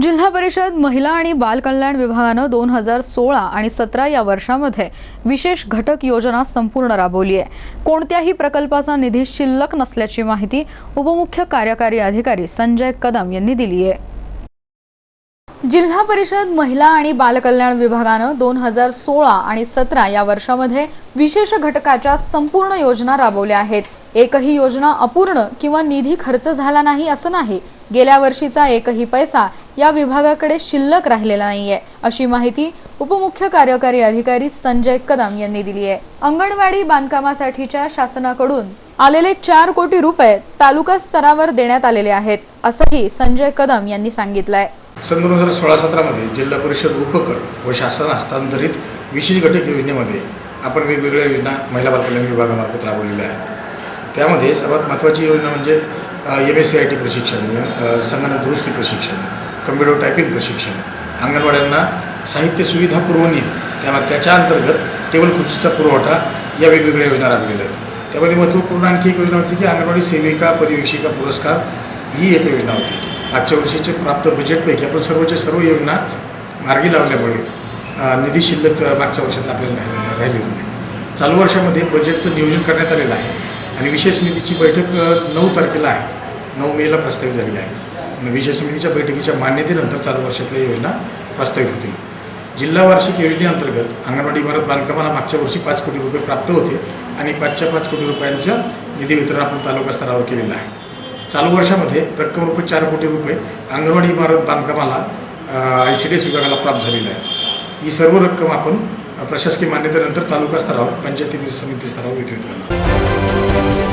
जिल्हा परिषद महिला आणि बाल कल्याण विभागानं दोन हजार सोळा आणि सतरा या वर्षामध्ये विशेष घटक योजना संपूर्ण राबवली आहे. कोणत्याही प्रकल्पाचा निधी शिल्लक नसल्याची माहिती उपमुख्य कार्यकारी अधिकारी संजय कदम यांनी दिली आहे. जिल्हा परिषद महिला आणि बालकल्याण विभागानं दोन हजार सोळा आणि सतरा या वर्षामध्ये विशेष घटकाच्या संपूर्ण योजना राबवल्या आहेत. एकही योजना अपूर्ण किंवा निधी खर्च झाला नाही असं नाही. गेल्या वर्षीचा एकही पैसा या विभागाकडे शिल्लक राहिलेला नाहीये अशी माहिती उपमुख्य कार्यकारी अधिकारी संजय कदम यांनी दिली आहे. अंगणवाडी बांधकामासाठीच्या शासनाकडून आलेले चार कोटी रुपये तालुका स्तरावर देण्यात आलेले आहेत असंही संजय कदम यांनी सांगितलंय. सन दोन हजार सोळा सतरामध्ये जिल्हा परिषद उपकर व शासन हस्तांतरित विशेष घटक योजनेमध्ये आपण वेगवेगळ्या योजना महिला बालकल्याण विभागामार्फत राबवलेल्या आहेत. त्यामध्ये सर्वात महत्त्वाची योजना म्हणजे M S C I T प्रशिक्षण संगणक दुरुस्ती प्रशिक्षण कम्प्युटर टायपिंग प्रशिक्षण. अंगणवाड्यांना साहित्य सुविधा पुरवणी त्यांना त्याच्या अंतर्गत टेबल खुर्चीचा पुरवठा या वेगवेगळ्या योजना राबवलेल्या आहेत. त्यामध्ये महत्त्वपूर्ण आणखी एक योजना होती की अंगणवाडी सेविका परिवेक्षिका पुरस्कार ही एक योजना होती. मागच्या वर्षीचे प्राप्त बजेटपैकी आपण सर्वच्या सर्व योजना मार्गी लावल्यामुळे निधी शिल्लक मागच्या वर्षात आपल्याला राहिलेली राहिलेली नाही. चालू वर्षामध्ये बजेटचं नियोजन करण्यात आलेलं आहे. आणि विशेष समितीची बैठक नऊ तारखेला आहे. नऊ मेला प्रस्तावित झालेली आहे. आणि विशेष समितीच्या बैठकीच्या मान्यतेनंतर चालू वर्षातल्या योजना प्रस्तावित होतील. जिल्हा वार्षिक योजनेअंतर्गत अंगणवाडी इमारत बांधकामाला मागच्या वर्षी पाच कोटी रुपये प्राप्त होते आणि पाचच्या पाच कोटी रुपयांचं निधी वितरण आपण तालुका स्तरावर केलेलं आहे. चालू वर्षामध्ये रक्कम रुपये चार कोटी रुपये अंगणवाडी इमारत बांधकामाला आय सी डी एस विभागाला प्राप्त झालेलं आहे. ही सर्व रक्कम आपण प्रशासकीय मान्यतेनंतर तालुका स्तरावर पंचायती समिती स्तरावर वितरित करणार.